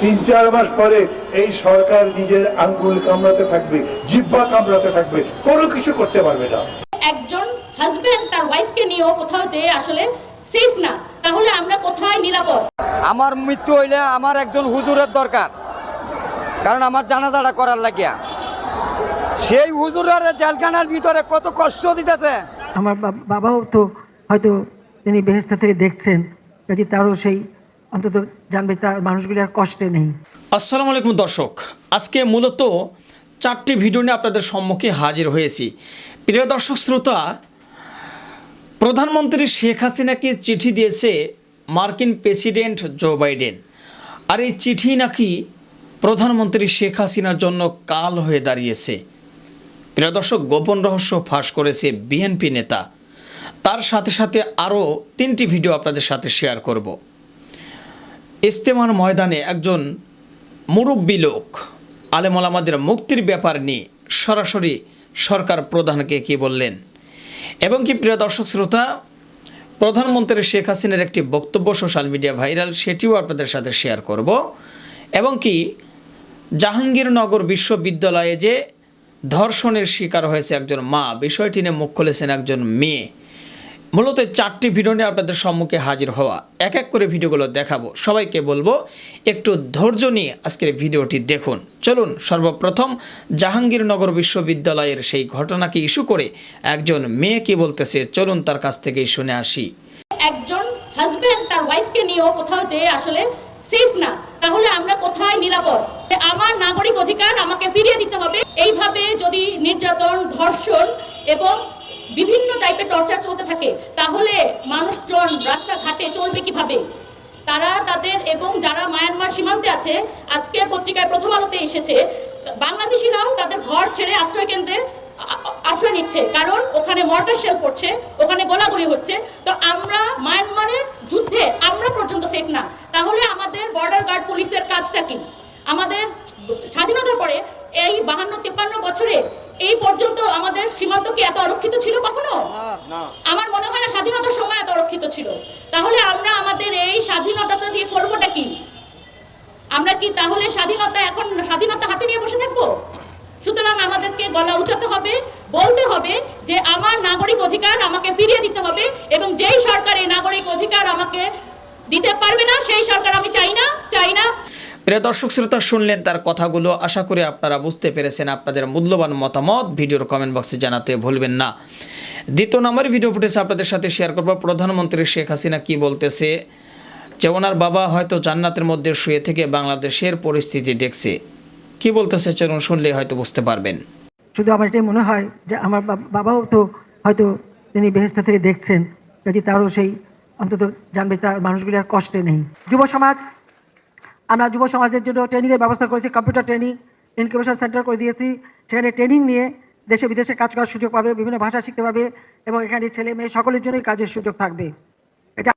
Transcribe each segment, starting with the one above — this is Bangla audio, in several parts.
তিন চার মাস পরে এই সরকার নিজের আঙ্গুল কামড়াতে থাকবে জিব্বা কামড়াতে থাকবে কোনো কিছু করতে পারবে না। একজন হাজবেন্ড তার ওয়াইফকে নিয়েও কোথাও যেয়ে আসলে সেফ না তাহলে আমরা কোথায় নিরাপদ? আমার মৃত্যু হইলে আমার একজন হুজুরের দরকার কারণ আমার জানাজাটা করার লাগিয়া। সেই হুজুরের জেলখানার ভিতরে কত কষ্ট দিতেছে। আমার বাবাও তো হয়তো তিনি বেহেস্তা থেকে দেখছেন কাজে তারও সেই অন্তত জানবে তার মানুষগুলি আর কষ্টে নেই। আসসালামু আলাইকুম দর্শক, আজকে মূলত চারটি ভিডিও নিয়ে আপনাদের সম্মুখে হাজির হয়েছি। প্রিয় দর্শক, শ্রোতা, প্রধানমন্ত্রী শেখ হাসিনাকে চিঠি দিয়েছে মার্কিন প্রেসিডেন্ট জো বাইডেন। আর এই চিঠি নাকি প্রধানমন্ত্রী শেখ হাসিনার জন্য কাল হয়ে দাঁড়িয়েছে। প্রিয় দর্শক, গোপন রহস্য ফাঁস করেছে বিএনপি নেতা। তার সাথে সাথে আরও তিনটি ভিডিও আপনাদের সাথে শেয়ার করব। ইস্তেমার ময়দানে একজন মুরব্বী লোক আলেমলামাদের মুক্তির ব্যাপার নিয়ে সরাসরি সরকার প্রধানকে কি বললেন? এবং কি প্রিয় দর্শক শ্রোতা, প্রধানমন্ত্রী শেখ হাসিনার একটি বক্তব্য সোশ্যাল মিডিয়া ভাইরাল, সেটিও আপনাদের সাথে শেয়ার করব। এবং কি জাহাঙ্গীরনগর বিশ্ববিদ্যালয়ে যে ধর্ষণের শিকার হয়েছে একজন মা, বিষয়টি নিয়ে মুখ খুলেছেন একজন মেয়ে। মূলত চারটি ভিডিও নিয়ে আপনাদের সম্মুখে হাজির হওয়া। এক এক করে ভিডিওগুলো দেখাবো। সবাইকে বলব, একটু ধৈর্য নিয়ে আজকের ভিডিওটি দেখুন। চলুন, সর্বপ্রথম জাহাঙ্গীরনগর বিশ্ববিদ্যালয়ের সেই ঘটনাকে ইস্যু করে একজন মেয়ে কি বলতেছে, চলুন তার কাছ থেকেই শুনে আসি। একজন হাজবেন্ড তার ওয়াইফকে নিয়েও কোথাও যেয়ে আসলে সেফ না, তাহলে আমরা কোথায় নিরাপদ? আমার নাগরিক অধিকার আমাকে ফিরিয়ে দিতে হবে। এইভাবে যদি নির্যাতন, ধর্ষণ এবং বিভিন্ন টাইপের টর্চার চলতে থাকে, তাহলে মানুষজন রাস্তাঘাটে চলবে কীভাবে? তারা তাদের এবং যারা মায়ানমার সীমান্তে আছে, আজকের পত্রিকায় প্রথম আলোতে এসেছে, বাংলাদেশিরাও তাদের ঘর ছেড়ে আশ্রয় কেন্দ্রে আশ্রয় নিচ্ছে, কারণ ওখানে মর্টার শেল পড়ছে, ওখানে গোলাগুলি হচ্ছে। তো আমরা মায়ানমারের যুদ্ধে আমরা পর্যন্ত সেফ না তাহলে আমাদের বর্ডার গার্ড পুলিশের কাজটা কি আমাদের স্বাধীনতার পরে এই বাহান্ন তিপ্পান্ন বছরে এই পর্যন্ত আমাদের সীমান্ত কি এত অরক্ষিত ছিল কখনো আমার মনে হয় না স্বাধীনতার সময় এত তাহলে আমরা আমাদের এই স্বাধীনতাটা দিয়ে করবোটা কি? আমরা কি তাহলে স্বাধীনতা এখন স্বাধীনতা হাতে নিয়ে বসে থাকব? সুতরাং আমাদেরকে গলা উঠাতে হবে, বলতে হবে যে আমার নাগরিক অধিকার আমাকে ফিরিয়ে দিতে হবে এবং যেই সরকার এই নাগরিক অধিকার আমাকে দিতে পারবে না, সেই সরকার আমি চাই না চাই না। প্রিয় দর্শক, শ্রোতা, শুনলেন তার কথাগুলো। আশা করি আপনারা বুঝতে পেরেছেন আপনাদের মূল্যবান মতামত। ভিডিওর কমেন্ট বক্সে জানাতে ভুলবেন না। দ্বিতীয় নম্বর ভিডিও ফুটেজ আপনাদের সাথে শেয়ার করব। প্রধানমন্ত্রী শেখ হাসিনা কি বলতেছে? যে ওনার বাবা হয়তো জান্নাতের মধ্যে শুয়ে থেকে বাংলাদেশের পরিস্থিতি দেখছে। কি বলতেছে চলুন শুনলে হয়তো বুঝতে পারবেন। শুধু আমার এটাই মনে হয় যে আমার বাবাও তো হয়তো তিনি বেহেস্তা থেকে দেখছেন কাজে তারও সেই অন্তত জানবে তার মানুষগুলি আর কষ্টে নেই। যুব সমাজ, আমরা যুব সমাজের জন্য ট্রেনিংয়ের ব্যবস্থা করেছি কম্পিউটার ট্রেনিং ইনকিউবেশন সেন্টার করে দিয়েছি। সেখানে ট্রেনিং নিয়ে দেশে বিদেশে কাজ করার সুযোগ পাবে, বিভিন্ন ভাষা শিখতে পাবে এবং এখানে ছেলে মেয়ে সকলের জন্যই কাজের সুযোগ থাকবে। এটা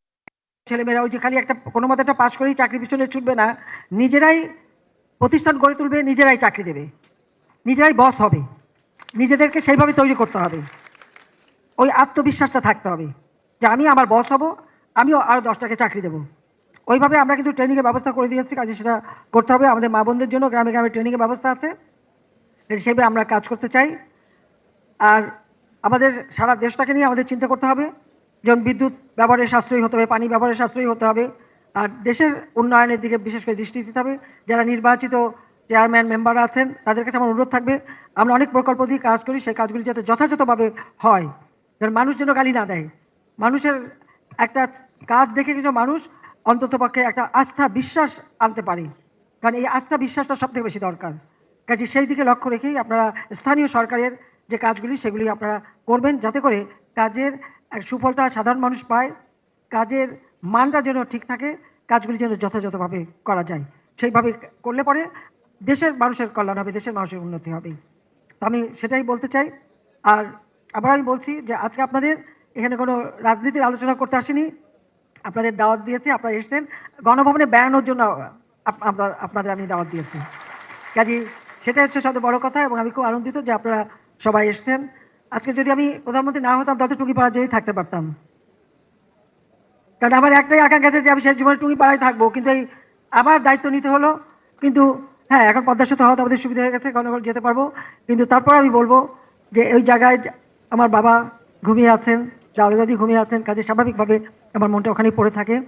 ছেলেমেয়েরা ওই যে খালি একটা কোনো মতো একটা পাশ করেই চাকরি পিছনে ছুটবে না, নিজেরাই প্রতিষ্ঠান গড়ে তুলবে, নিজেরাই চাকরি দেবে। নিজেরাই বস হবে। নিজেদেরকে সেইভাবে তৈরি করতে হবে। ওই আত্মবিশ্বাসটা থাকতে হবে যে আমি আমার বস হব, আমিও আরও দশটাকে চাকরি দেবো। ওইভাবে আমরা কিন্তু ট্রেনিংয়ের ব্যবস্থা করে দিয়েছি কাজে সেটা করতে হবে। আমাদের মা বোনদের জন্য গ্রামে গ্রামে ট্রেনিংয়ের ব্যবস্থা আছে। হিসেবে আমরা কাজ করতে চাই। আর আমাদের সারা দেশটাকে নিয়ে আমাদের চিন্তা করতে হবে। যেমন বিদ্যুৎ ব্যবহারের সাশ্রয়ী হতে হবে, পানি ব্যবহারের সাশ্রয়ী হতে হবে, আর দেশের উন্নয়নের দিকে বিশেষ করে দৃষ্টি দিতে হবে। যারা নির্বাচিত চেয়ারম্যান মেম্বাররা আছেন, তাদের কাছে আমার অনুরোধ থাকবে, আমরা অনেক প্রকল্প দিয়ে কাজ করি, সেই কাজগুলি যাতে যথাযথভাবে হয়। যেন মানুষ যেন গালি না দেয়। মানুষের একটা কাজ দেখে কিছু মানুষ অন্ততপক্ষে একটা আস্থা, বিশ্বাস আনতে পারে। কারণ এই আস্থা, বিশ্বাসটা সব থেকে বেশি দরকার। কাজে সেই দিকে লক্ষ্য রেখেই আপনারা স্থানীয় সরকারের যে কাজগুলি সেগুলি আপনারা করবেন, যাতে করে কাজের সুফলটা সাধারণ মানুষ পায়, কাজের মানটা যেন ঠিক থাকে, কাজগুলি যেন যথাযথভাবে করা যায়। সেইভাবে করলে পরে দেশের মানুষের কল্যাণ হবে, দেশের মানুষের উন্নতি হবে। আমি সেটাই বলতে চাই। আর আবার আমি বলছি যে আজকে আপনাদের এখানে কোনো রাজনীতির আলোচনা করতে আসিনি। আপনাদের দাওয়াত দিয়েছি, আপনারা এসেছেন। গণভবনে বেড়ানোর জন্য আপনাদের আমি দাওয়াত দিয়েছি। কাজে সেটাই হচ্ছে সবচেয়ে বড় কথা এবং আমি খুব আনন্দিত যে আপনারা সবাই এসেছেন। আজকে যদি আমি প্রধানমন্ত্রী না হতাম তত টুকি পাড়া যেই থাকতে পারতাম। কারণ আমার একটাই আকাঙ্ক্ষা আছে যে আমি সেই জীবনে টুকি পাড়ায় থাকব। কিন্তু এই আবার দায়িত্ব নিতে হলো। কিন্তু হ্যাঁ এখন পদ্মা সেতু হওয়াতে আমাদের সুবিধা হয়ে গেছে গণগণ যেতে পারব। কিন্তু তারপর আমি বলব যে ওই জায়গায় আমার বাবা ঘুমিয়ে আছেন, দাদা দাদি ঘুমিয়ে আছেন, কাজে স্বাভাবিকভাবে আমার মনটা ওখানেই পড়ে থাকে।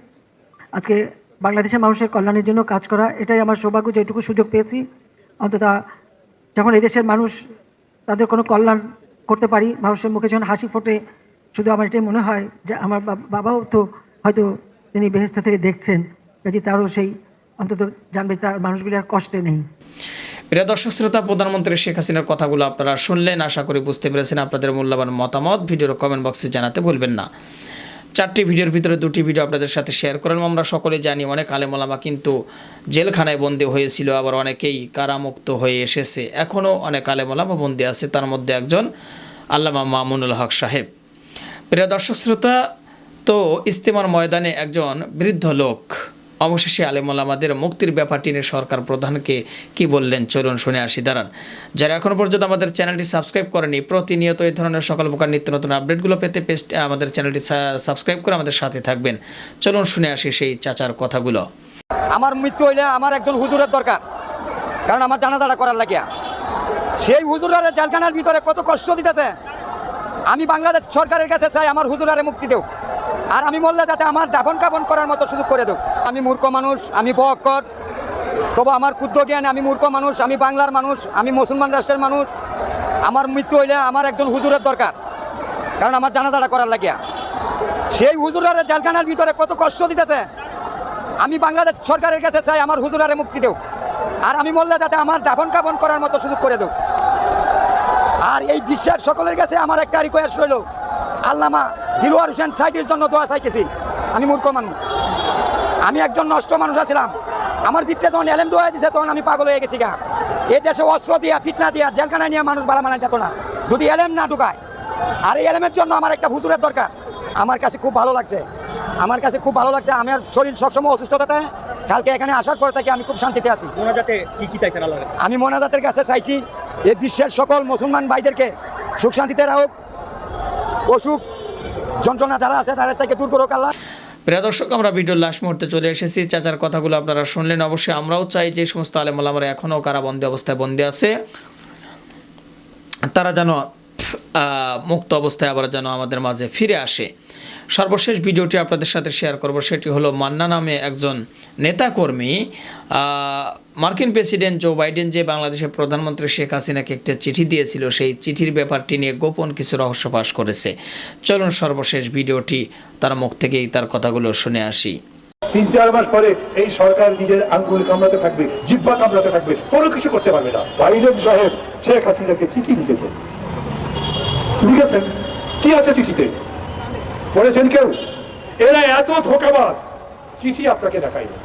আজকে বাংলাদেশের মানুষের কল্যাণের জন্য কাজ করা, এটাই আমার সৌভাগ্য, যেটুকু সুযোগ পেয়েছি। অন্তত যখন এই দেশের মানুষ তাদের কোনো কল্যাণ করতে পারি। মানুষের মুখে যখন হাসি ফোটে, শুধু আমার এটাই মনে হয় যে আমার বাবাও তো হয়তো তিনি বেহেস্তা থেকে দেখছেন, কাজে তারও সেই অন্তত জানবে তার মানুষগুলি আর কষ্টে নেই। প্রিয় দর্শক, শ্রোতা, প্রধানমন্ত্রী শেখ হাসিনার কথাগুলো আপনারা শুনলেন। আশা করি বুঝতে পেরেছেন আপনাদের মূল্যবান মতামত। ভিডিওর কমেন্ট বক্সে জানাতে ভুলবেন না। চারটি ভিডিওর ভিতরে দুটি ভিডিও আপনাদের সাথে শেয়ার করেন আমরা সকলে জানি অনেক আলেমলামা কিন্তু জেলখানায় বন্দী হয়েছিল, আবার অনেকেই কারামুক্ত হয়ে এসেছে। এখনও অনেক আলেমলামা বন্দী আছে, তার মধ্যে একজন আল্লামা মামুনুল হক সাহেব। প্রিয় দর্শক শ্রোতা, তো ইস্তেমার ময়দানে একজন বৃদ্ধ লোক অবশেষে আলেমুলামাদের মুক্তির ব্যাপারটি নিয়ে সরকার প্রধানকে কি বললেন? চলুন শুনে আসি, দাঁড়ান। যারা এখনও পর্যন্ত আমাদের চ্যানেলটি সাবস্ক্রাইব করেনি, প্রতিনিয়ত এই ধরনের সকল প্রকার নিত্য নতুন আপডেটগুলো পেতে পেস্ট আমাদের চ্যানেলটি সাবস্ক্রাইব করে আমাদের সাথে থাকবেন। চলুন শুনে আসি সেই চাচার কথাগুলো। আমার মৃত্যু হইলে আমার একজন হুজুরের দরকার, কারণ আমার জানাজাটা করার লাগিয়া। সেই হুজুরারে জেলখানার ভিতরে কত কষ্ট দিতেছে। আমি বাংলাদেশ সরকারের কাছে চাই আমার হুজুরারে মুক্তি দেও। আর আমি বললে যাতে আমার দাফন কাপন করার মতো সুযোগ করে দেও। আমি মূর্খ মানুষ, আমি বক্কর তবু আমার ক্ষুদ্র জ্ঞান আমি মূর্খ মানুষ, আমি বাংলার মানুষ, আমি মুসলমান রাষ্ট্রের মানুষ। আমার মৃত্যু হইলে আমার একজন হুজুরের দরকার, কারণ আমার জানাজাটা করার লাগিয়া। সেই হুজুরারে জালখানার ভিতরে কত কষ্ট দিতেছে। আমি বাংলাদেশ সরকারের কাছে চাই আমার হুজুরারে মুক্তি দেও। আর আমি বললে যাতে আমার দাফন কাপন করার মতো সুযোগ করে দেও। আর এই বিশ্বের সকলের কাছে আমার একটা রিকোয়েস্ট রইল, আল্লামা দিলওয়ার হোসেন সাইডের জন্য দোয়া চাইতেছি। আমি মূর্খ মানুষ। আমি একজন নষ্ট মানুষ আছিলাম। আমার ভিতরে তখন এলেম দোয়া দিছে তখন আমি পাগল হয়ে গেছি গা। এই দেশে অস্ত্র দিয়া ফিটনা দিয়া জেলখানায় নিয়ে মানুষ বালা মানা যেত না। যদি এলেম না ঢুকায় আর এই এলেমের জন্য আমার একটা হুজুরের দরকার। আমার কাছে খুব ভালো লাগছে। আমার কাছে খুব ভালো লাগছে আমার শরীর সবসময় অসুস্থতাতে কালকে এখানে আসার পর থেকে আমি খুব শান্তিতে আছি। মোনাজাতে কি কি চাইছেন আল্লাহর আমি মোনাজাতের কাছে চাইছি এই বিশ্বের সকল মুসলমান ভাইদেরকে সুখ শান্তিতে রাখুক অসুখ যন্ত্রণা যারা আছে তাদের থেকে দূর করুক আল্লাহ। প্রিয় দর্শক, আমরা ভিডিওর লাস্ট মুহূর্তে চলে এসেছি। চাচার কথাগুলো আপনারা শুনলেন। অবশ্যই আমরাও চাই যে সমস্ত আলেমালামারা এখনও কারাবন্দী অবস্থায় বন্দী আছে। তারা যেন মুক্ত অবস্থায় আবার যেন আমাদের মাঝে ফিরে আসে। সর্বশেষ ভিডিওটি আপনাদের সাথে শেয়ার করব, সেটি হলো মান্না নামে একজন নেতাকর্মী মার্কিন প্রেসিডেন্ট জো বাইডেন যে বাংলাদেশের প্রধানমন্ত্রী শেখ হাসিনাকে একটা চিঠি দিয়েছিল, সেই চিঠির ব্যাপারটি নিয়ে গোপন কিছু রহস্য ফাঁস করেছে। চলুন সর্বশেষ ভিডিওটি তার মুখ থেকেই তার কথাগুলো শুনে আসি। তিন চার মাস পরে এই সরকার নিজের আঙ্গুল কামড়াতে থাকবে, জিব্বা কামড়াতে থাকবে, কোনো কিছু করতে পারবে না। বাইডেন সাহেব শেখ হাসিনাকে চিঠি লিখেছেন। লিখেছেন? কি আছে চিঠিতে? পড়েছেন কেউ? এরা এত ধোকাবাজ। চিঠি আপনাকে দেখায়নি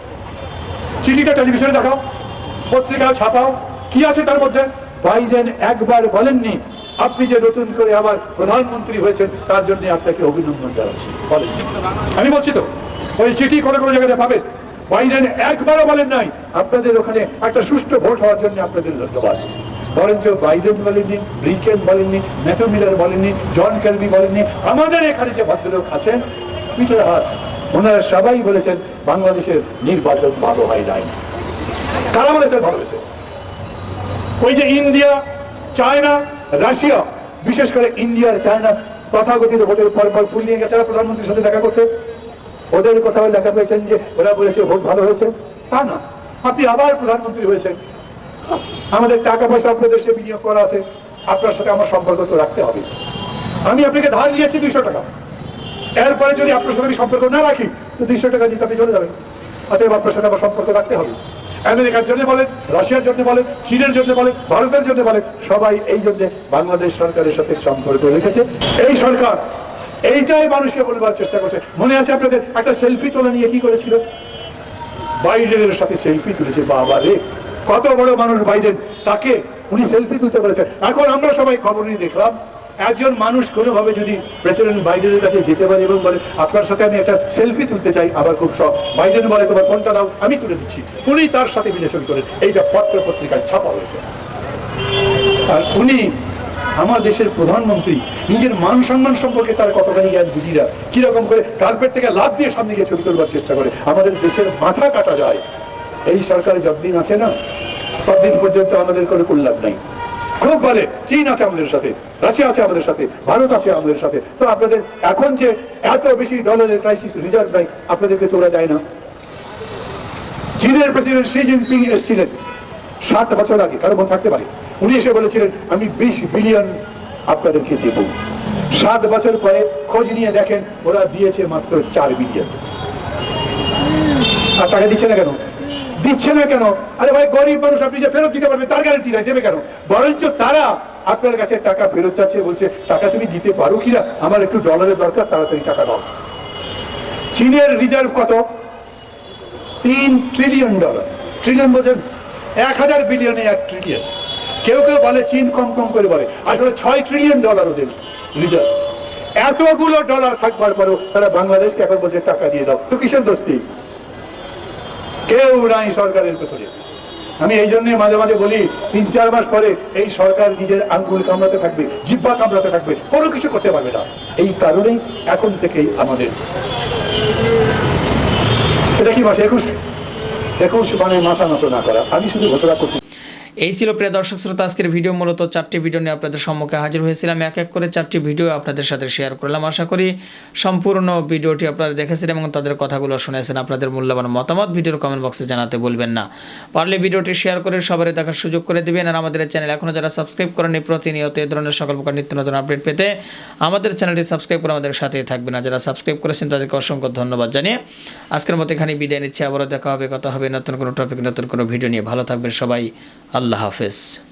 চিঠিটা টেলিভিশনে দেখাও, পত্রিকায় ছাপাও। কি আছে তার মধ্যে? বাইডেন একবার বলেননি, আপনি যে নতুন করে আবার প্রধানমন্ত্রী হয়েছেন, তার জন্য আপনাকে অভিনন্দন জানাচ্ছি। বলেন। আমি বলছি তো, ওই চিঠি কোনো কোনো জায়গাতে পাবেন? বাইডেন একবারও বলেন নাই, আপনাদের ওখানে একটা সুষ্ঠু ভোট হওয়ার জন্য আপনাদের ধন্যবাদ। বরঞ্চ বাইডেন বলেননি ব্লিকেন বলেননি, ম্যাথু মিলার বলেননি, জন কেলবি বলেননি, আমাদের এখানে যে ভদ্রলোক আছেন, পিটার হাস, ওনারা সবাই বলেছেন বাংলাদেশের নির্বাচন ভালো হয় নাই। কারা বলেছেন ভালো হয়েছে। ওই যে ইন্ডিয়া, চায়না, রাশিয়া, বিশেষ করে ইন্ডিয়ার চায়না তথাকথিত ভোটের পর পর ফুল নিয়ে গেছে প্রধানমন্ত্রীর সাথে দেখা করতে। ওদের কথাও লেখা পেয়েছেন যে ওরা বলেছে ভোট ভালো হয়েছে। তা না, আপনি আবার প্রধানমন্ত্রী হয়েছেন। আমাদের টাকা পয়সা আপনার দেশে বিনিয়োগ করা আছে, আপনার সাথে আমার সম্পর্ক তো রাখতে হবে। আমি আপনাকে ধার দিয়েছি দুইশো টাকা। এরপরে যদি আপনার সাথে আমি সম্পর্ক না রাখি, তো দুইশো টাকা দিতে আপনি চলে যাবেন। অতএব আপনার সাথে আমার সম্পর্ক রাখতে হবে। আমেরিকার জন্য বলেন, রাশিয়ার জন্য বলেন, চীনের জন্য বলেন, ভারতের জন্য বলেন, সবাই এই জন্য বাংলাদেশ সরকারের সাথে সম্পর্ক রেখেছে। এই সরকার এইটাই মানুষকে বলবার চেষ্টা করছে। মনে আছে আপনাদের একটা সেলফি তোলা নিয়ে কি করেছিল? বাইডেনের সাথে সেলফি তুলেছে বাবা রে কত বড় মানুষ বাইডেন, তাকে উনি সেলফি তুলতে পেরেছেন এখন আমরা সবাই খবর নিয়ে দেখলাম, একজন মানুষ কোনোভাবে যদি প্রেসিডেন্ট বাইডেনের কাছে যেতে পারে এবং বলে, আপনার সাথে আমি একটা সেলফি তুলতে চাই আবার খুব শখ। বাইডেন বলে, তোমার ফোনটা দাও, আমি তুলে দিচ্ছি। উনি তার সাথে ছবি তোলেন এইটা পত্র পত্রিকায় ছাপা হয়েছে। আর উনি আমার দেশের প্রধানমন্ত্রী, নিজের মান সম্মান সম্পর্কে তার কতখানি জ্ঞান বুঝি না, কীরকম করে কার্পেট থেকে লাভ দিয়ে সামনে গিয়ে ছবি তোলবার চেষ্টা করে। আমাদের দেশের মাথা কাটা যায়। এই সরকারে যতদিন আছে না ততদিন পর্যন্ত আমাদের কোনো কল্যাণ নাই। খুব বলে চীন আছে আমাদের সাথে, রাশিয়া আছে আমাদের সাথে, ভারত আছে আমাদের সাথে। তো আপনাদের এখন যে এত বেশি ডলারের ক্রাইসিস রিজার্ভ নাই, আপনাদেরকে তোরা দেয় না। চীনের প্রেসিডেন্ট শি জিনপিং এসেছিলেন সাত বছর আগে, কারও মনে থাকতে পারে? উনি এসে বলেছিলেন, আমি বিশ বিলিয়ন আপনাদেরকে দেব। সাত বছর পরে খোঁজ নিয়ে দেখেন, ওরা দিয়েছে মাত্র চার বিলিয়ন আর টাকা দিচ্ছে না কেন? দিচ্ছে না কেন? আরে ভাই, গরিব মানুষ, আপনি যে ফেরত দিতে পারবেন, তার গ্যারান্টি নাই, দেবে কেন? বরঞ্চ তারা আপনার কাছে টাকা ফেরত চাচ্ছে, বলছে, টাকা তুমি দিতে পারো কিনা? আমার একটু ডলারের দরকার, তাড়াতাড়ি টাকা দাও। চীনের রিজার্ভ কত? তিন ট্রিলিয়ন ডলার ট্রিলিয়ন বোঝেন? এক হাজার বিলিয়নে এক ট্রিলিয়ন কেউ কেউ বলে, চীন কম কম করে বলে। আসলে ছয় ট্রিলিয়ন ডলার ওদের রিজার্ভ এতগুলো ডলার থাকবার পরেও তারা বাংলাদেশকে এখন বলছে, টাকা দিয়ে দাও। তো কিসের দোস্তি? কেউ নাই সরকারের পেছনে। আমি এই জন্য মাঝে মাঝে বলি, তিন চার মাস পরে এই সরকার নিজের আঙ্গুল কামড়াতে থাকবে, জিব্বা কামড়াতে থাকবে, কোনো কিছু করতে পারবে না। এই কারণেই এখন থেকেই আমাদের। এটা কি মাসে একুশ? একুশ মানে মাথা নত না করা। আমি শুধু ঘোষণা করছি এই ছিল প্রিয় দর্শক শ্রোতা, আজকের ভিডিও মূলত চারটি ভিডিও নিয়ে আপনাদের সম্মুখে হাজির হয়েছিলাম। এক এক করে চারটি ভিডিও আপনাদের সাথে শেয়ার করলাম। আশা করি সম্পূর্ণ ভিডিওটি আপনারা দেখেছেন এবং তাদের কথাগুলো শুনেছেন। আপনাদের মূল্যবান মতামত ভিডিওর কমেন্ট বক্সে জানাতে বলবেন না। পারলে ভিডিওটি শেয়ার করে সবারই দেখার সুযোগ করে দিবেন আর আমাদের চ্যানেল এখনও যারা সাবস্ক্রাইব করেনি প্রতিনিয়ত এ ধরনের সকল প্রকার নিত্য নতুন আপডেট পেতে আমাদের চ্যানেলটি সাবস্ক্রাইব করে আমাদের সাথেই থাকবেন। আর যারা সাবস্ক্রাইব করেছেন, তাদেরকে অসংখ্য ধন্যবাদ জানিয়ে আজকের মতো এখানে বিদায় নিচ্ছি। আবারও দেখা হবে, কথা হবে নতুন কোনো টপিক নতুন কোনো ভিডিও নিয়ে। ভালো থাকবেন সবাই। আল্লাহ হাফেজ।